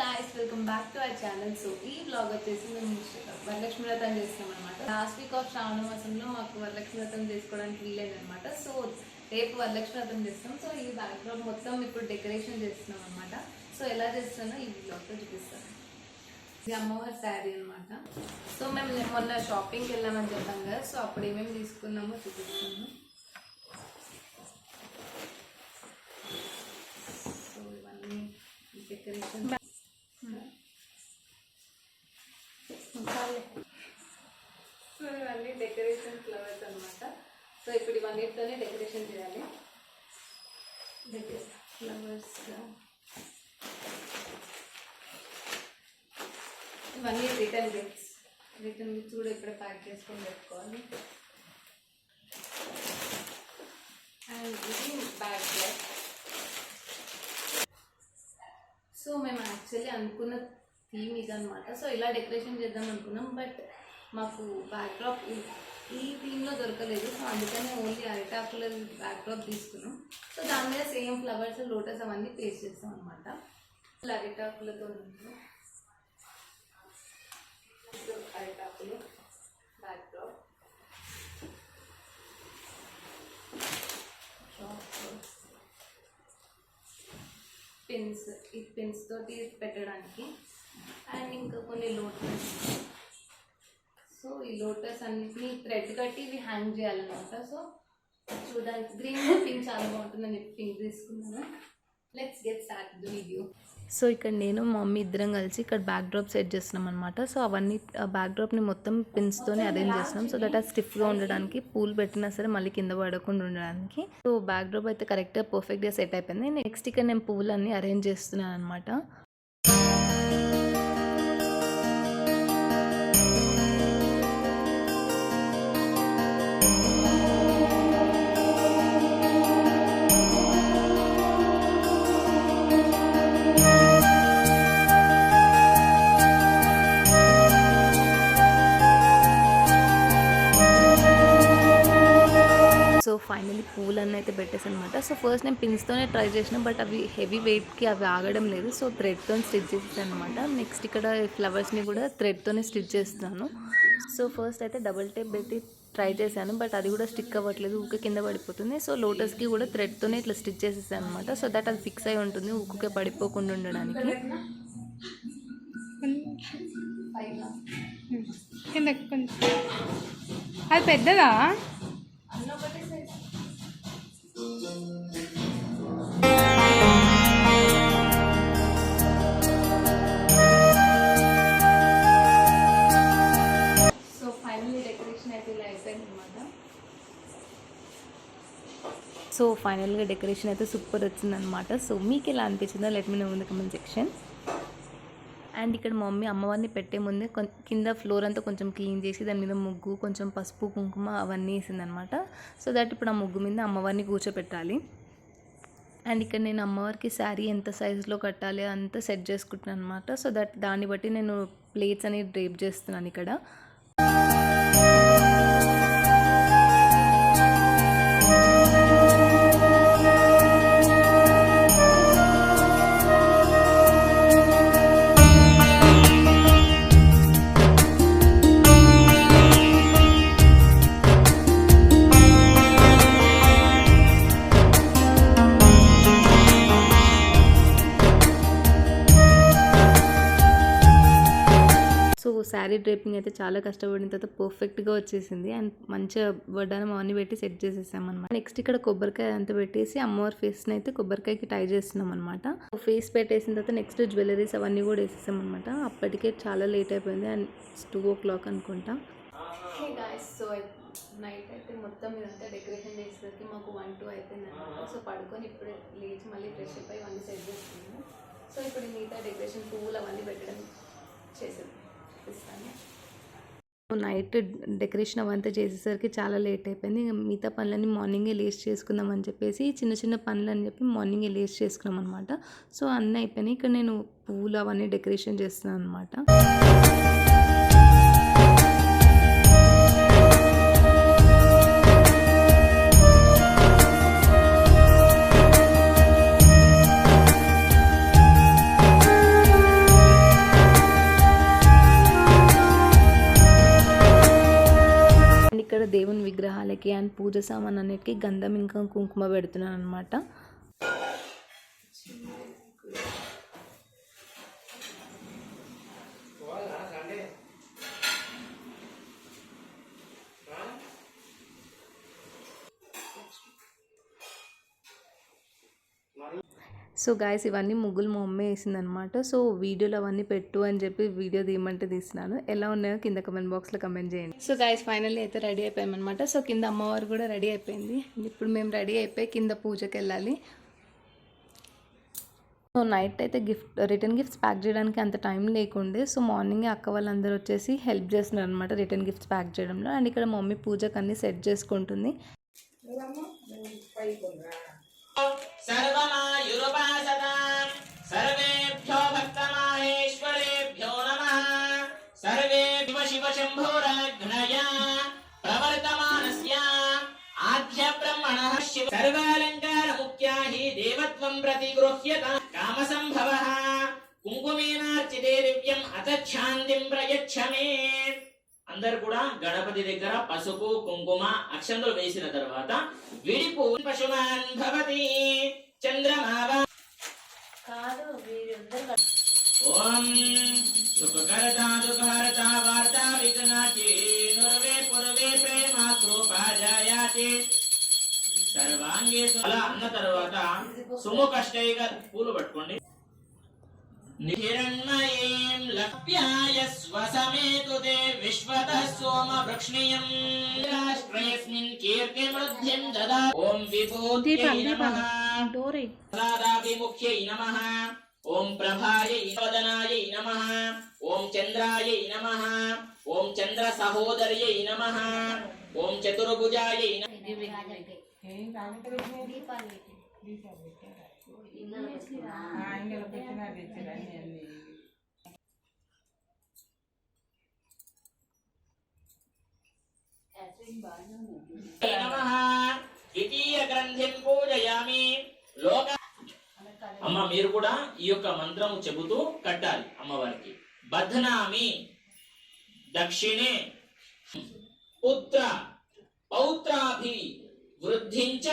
Guys welcome back to our channel so ఈ blog వచ్చేసి మేము వరలక్ష్మి వ్రతం చేస్తాం అనమాట లాస్ట్ వీక్ ఆఫ్ శ్రావణ మాసంలో మాకు వరలక్ష్మి వ్రతం చేసుకోవడానికి వీలేదు అనమాట సో రేపు వరలక్ష్మి వ్రతం చేస్తాం. సో ఈ బ్యాక్గ్రౌండ్ మొత్తం ఇప్పుడు డెకరేషన్ చేస్తున్నాం అనమాట సో ఎలా చేస్తానో ఈ బ్లాగ్తో చూపిస్తాను. ఇది అమ్మవారి శారీ అనమాట సో మేము మొన్న షాపింగ్కి వెళ్ళామని చెప్పాం కదా. సో అప్పుడు ఏమేమి తీసుకున్నామో చూపిస్తాము సో ఇవన్నీ డెకరేషన్ సో ఇవన్నీ డెకరేషన్ ఫ్లవర్స్ అన్నమాట. సో ఇప్పుడు ఇవన్నిటితోనే డెకరేషన్ చేయాలి. ఫ్లవర్స్ ఇవన్నీ రిటర్న్ గిఫ్ట్స్ రిటర్న్ గిఫ్ట్స్ కూడా ఇక్కడ ప్యాక్ చేసుకొని పెట్టుకోవాలి. అండ్ ఇది బ్యాగ్ సో మేము యాక్చువల్లీ అనుకున్న థీమ్ ఇదనమాట సో ఇలా డెకరేషన్ చేద్దాం అనుకున్నాం బట్ మాకు బ్యాక్డ్రాప్ ఈ థీమ్లో దొరకలేదు. సో అందుకనే ఓన్లీ అరిటాకుల బ్యాక్డ్రాప్ తీసుకున్నాం. సో దాని మీద సేమ్ ఫ్లవర్స్ లోటస్ అవన్నీ పేస్ట్ చేస్తాం అనమాట అరిటాకులతో అరిటాకులు బ్యాక్డ్రాప్ పిన్స్ ఈ పిన్స్ తోటి పెట్టడానికి. అండ్ ఇంకా కొన్ని లోటస్. సో ఈ లోటస్ అన్నిటిని థ్రెడ్ కట్టి ఇవి హ్యాంగ్ చేయాలన్నమాట. సో చూడడానికి గ్రీన్ పింక్ చాలా బాగుంటుందని చెప్పి పింక్ తీసుకున్నాను. Let's get start the video so ఇక్కడ నేను మా మమ్మీ ఇద్దరం కలిసి ఇక్కడ బ్యాక్ డ్రాప్ సెట్ చేస్తున్నాం అనమాట సో అవన్నీ బ్యాక్ డ్రాప్ని మొత్తం పిన్స్తోనే అరేంజ్ చేస్తున్నాం. సో దట్ ఆ స్టిఫ్గా ఉండడానికి పూలు పెట్టినా సరే మళ్ళీ కింద పడకుండా ఉండడానికి. సో బ్యాక్ డ్రాప్ అయితే కరెక్ట్గా పర్ఫెక్ట్గా సెట్ అయిపోయింది. నెక్స్ట్ ఇక్కడ నేను పూలన్నీ అరేంజ్ చేస్తున్నాను అనమాట ఫైనలీ పూలన్నీ అయితే పెట్టేసాను అనమాట సో ఫస్ట్ నేను పిన్స్తోనే ట్రై చేసిన బట్ అవి హెవీ వెయిట్కి అవి ఆగడం లేదు సో థ్రెడ్తో స్టిచ్ చేసేసాను అనమాట నెక్స్ట్ ఇక్కడ ఫ్లవర్స్ని కూడా థ్రెడ్తోనే స్టిచ్ చేస్తున్నాను సో ఫస్ట్ అయితే డబుల్ టేప్ పెట్టి ట్రై చేశాను బట్ అది కూడా స్టిక్ అవ్వట్లేదు ఊకే కింద పడిపోతుంది సో లోటస్కి కూడా థ్రెడ్తోనే ఇట్లా స్టిచ్ చేసేసాను అనమాట సో దట్ అది ఫిక్స్ అయి ఉంటుంది ఊకే పడిపోకుండా ఉండడానికి కింద కొంచెం అది పెద్దదా సో ఫైనల్గా డెకరేషన్ అయితే సూపర్ వచ్చిందనమాట సో మీకు ఎలా అనిపించిందో let me know in the comment section. And ఇక్కడ మా మమ్మీ అమ్మవారిని పెట్టే ముందే కొం- కింద ఫ్లోర్ అంతా కొంచెం క్లీన్ చేసి దాని మీద ముగ్గు కొంచెం పసుపు కుంకుమ అవన్నీ వేసిందనమాట సో దట్ ఇప్పుడు ఆ ముగ్గు మీద అమ్మవారిని కూర్చోపెట్టాలి. అండ్ ఇక్కడ నేను అమ్మవారికి శారీ ఎంత సైజులో కట్టాలి అంతా సెట్ చేసుకుంటున్నాను అనమాట సో దట్ దాన్ని బట్టి నేను ప్లేట్స్ అనేవి డ్రేప్ చేస్తున్నాను ఇక్కడ. శారీ డ్రేపింగ్ అయితే చాలా కష్టపడిన తర్వాత పర్ఫెక్ట్గా వచ్చేసింది. అండ్ మంచిగా వడ్డానం అవన్నీ పెట్టి సెట్ చేసేసాం అనమాట నెక్స్ట్ ఇక్కడ కొబ్బరికాయ అంతా పెట్టేసి అమ్మవారి ఫేస్ని అయితే కొబ్బరికాయకి టై చేస్తున్నాం అనమాట ఫేస్ పెట్టేసిన తర్వాత నెక్స్ట్ జ్యువెలరీస్ అవన్నీ కూడా వేసేసాం అనమాట అప్పటికే చాలా లేట్ అయిపోయింది. అండ్ టూ ఓ క్లాక్ అనుకుంటా. సో నైట్ అయితే మొత్తం ఇదంతా డెకరేషన్ చేసేసరికి మాకు వన్ టూ అయిపోయింది అనమాట సో పడుకొని ఇప్పుడు లేచి మళ్ళీ ఫ్రెష్ అప్ అవన్నీ సెట్ చేస్తున్నాము సో ఇప్పుడు మిగతా డెకరేషన్ పువ్వులు అవన్నీ పెట్టడం చేసాం ఇస్తాను. నైట్ డెకరేషన్ అవంతా చేసేసరికి చాలా లేట్ అయిపోయింది. ఇంకా మిగతా పనులన్నీ మార్నింగే లేస్ చేసుకుందాం అని చెప్పేసి చిన్న చిన్న పనులు అని చెప్పి మార్నింగే లేస్ చేసుకున్నాం అనమాట సో అన్నీ అయిపోయినాయి. ఇక్కడ నేను పువ్వులు అవన్నీ డెకరేషన్ చేస్తున్నాను అనమాట పూజ సామాన్ అన్నిటికీ గంధం ఇంకా కుంకుమ పెడుతున్నాను అనమాట సో గాయస్ ఇవన్నీ ముగ్గులు మా మమ్మీ వేసిందనమాట సో వీడియోలు అవన్నీ పెట్టు అని చెప్పి వీడియో తీయమంటే తీసినాను ఎలా ఉన్నాయో కింద కమెంట్ బాక్స్లో కమెంట్ చేయండి. సో గాయస్ ఫైనల్లీ అయితే రెడీ అయిపోయామన్నమాట. సో కింద అమ్మవారు కూడా రెడీ అయిపోయింది. ఇప్పుడు మేము రెడీ అయిపోయి కింద పూజకి వెళ్ళాలి. సో నైట్ అయితే గిఫ్ట్ రిటర్న్ గిఫ్ట్స్ ప్యాక్ చేయడానికి అంత టైం లేకుండే. సో మార్నింగ్ అక్క వాళ్ళందరూ వచ్చేసి హెల్ప్ చేస్తున్నారు అనమాట రిటర్న్ గిఫ్ట్స్ ప్యాక్ చేయడంలో. అండ్ ఇక్కడ మమ్మీ పూజకు అన్ని సెట్ చేసుకుంటుంది सर्वमायुरुपासतां सर्वेभ्यो भक्तमाहेश्वरेभ्यो नमः। सर्वे शिव शिव शम्भोराघ्नया प्रवर्तमानस्य आद्यब्रह्मणः शिव सर्वालङ्कारमुख्या हि देवत्वं प्रतिगृह्यत। कामसम्भवः। कुङ्कुमेनार्चिते दिव्यम् अथ प्रयच्छ मे అందరు కూడా గణపతి దగ్గర పసుపు కుంకుమ అక్షంతలు వేసిన తర్వాత విడిపు పశుమాన్ భవతి చంద్రమావా. ఓం సుఖకరతా దుఃఖహరతా వార్తా విఘ్నాచి నురవే పురవే ప్రేమ కృపా సర్వాంగే అలా అన్న తర్వాత సుముఖష్టైగా పూలు పట్టుకోండి. हिरण्मयीम् लप्यायस्व समेतु ते विश्वतः सोम वृक्ष्णीयम् राष्ट्रयस्मिन् कीर्तिवृद्धिम् ददा। ॐ विभूत्यै नमः। सदाभिमुख्यै नमः। ॐ प्रभायै वदनायै नमः। ॐ चन्द्रायै नमः। ॐ चन्द्रसहोदर्यै नमः। ॐ चतुर्भुजायै नमः। నమః ఓం చతుర్భుజాయై నమః నమః ద్వితీయ గ్రంథిం పూజయామి లోక అమ్మ మీరు కూడా ఈ యొక్క మంత్రము చెబుతూ కట్టాలి అమ్మవారికి బధ్నామి దక్షిణే పుత్ర పౌత్రాభి వృద్ధించ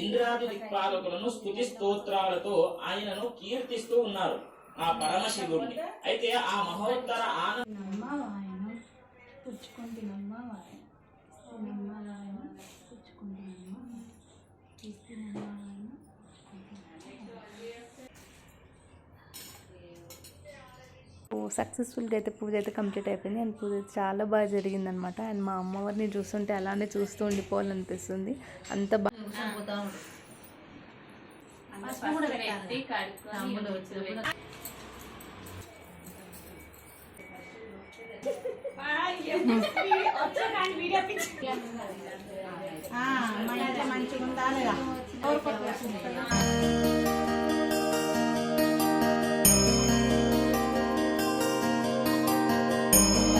ఇంద్రాది దిక్పాలకులను స్థుతి స్తోత్రాలతో ఆయనను కీర్తిస్తూ ఉన్నారు ఆ పరమశివుడిని అయితే ఆ మహోత్తర ఆనంద సో సక్సెస్ఫుల్గా అయితే పూజ అయితే కంప్లీట్ అయిపోయింది. అండ్ పూజ చాలా బాగా జరిగిందనమాట అండ్ మా అమ్మవారిని చూస్తుంటే అలానే చూస్తూ ఉండిపోవాలనిపిస్తుంది. అంత కూర్చొని పోతా పసుపు కూడా పెట్టి తమ్ముడు వచ్చినప్పుడు మంచిగా మంచిగా ఉందా లేదా Thank you.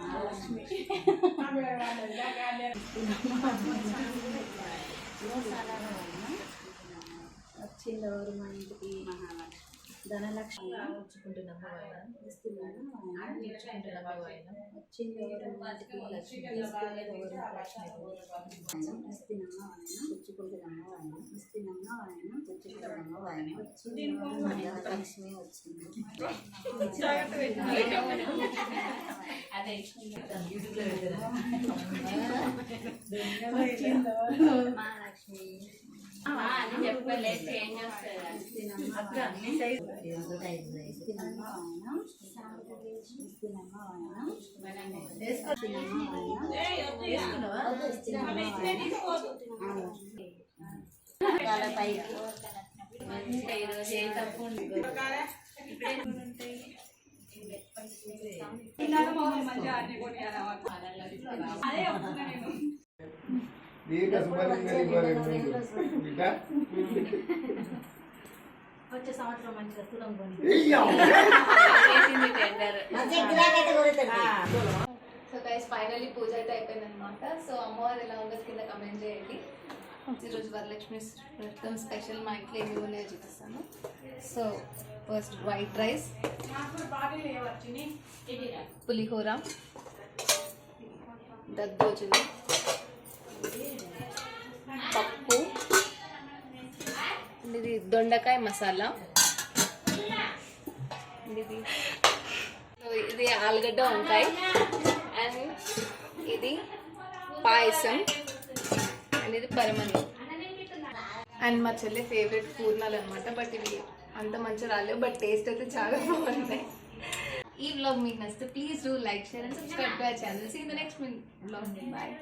బాగా వచ్చింది ఎవరు మా ఇంటికి? మహాలక్ష్మి ధనలక్ష్మి. వచ్చింది ఎవరు మా ఇంటికి? తీసుకునేది ఎవరు? ఇస్తున్నమ్మ వాయన పుచ్చుకుంటున్నమ్మ లక్ష్మి వచ్చింది. మహాలక్ష్మి వచ్చే సంవత్సరం మంచిగా తులం కొని చేసింది టెండర్ మంచిగా గిరాకైతే కొడుతుంది సో గైస్ ఫైనల్లీ పూజ అయితే అయిపోయింది అనమాట సో అమ్మవారు ఎలా ఉందో కింద కమెంట్ చేయండి. ఈరోజు వరలక్ష్మి వ్రతం స్పెషల్ మా ఇంట్లో ఏమి చూపిస్తాను సో ఫస్ట్ వైట్ రైస్ పులిహోర దద్దోజులు పప్పు ఇది దొండకాయ మసాలా ఇది సో ఇది ఆలుగడ్డ వంకాయ అండ్ ఇది పాయసం. అనేది ఇది పరమన్నం అండ్ మా చెల్లి ఫేవరెట్ పూర్ణాలు అనమాట బట్ ఇవి అంత మంచిగా రాలేవు బట్ టేస్ట్ అయితే చాలా బాగున్నాయి. ఈ బ్లాగ్ మీకు నచ్చితే please do like share and subscribe to our channel see in the next blog bye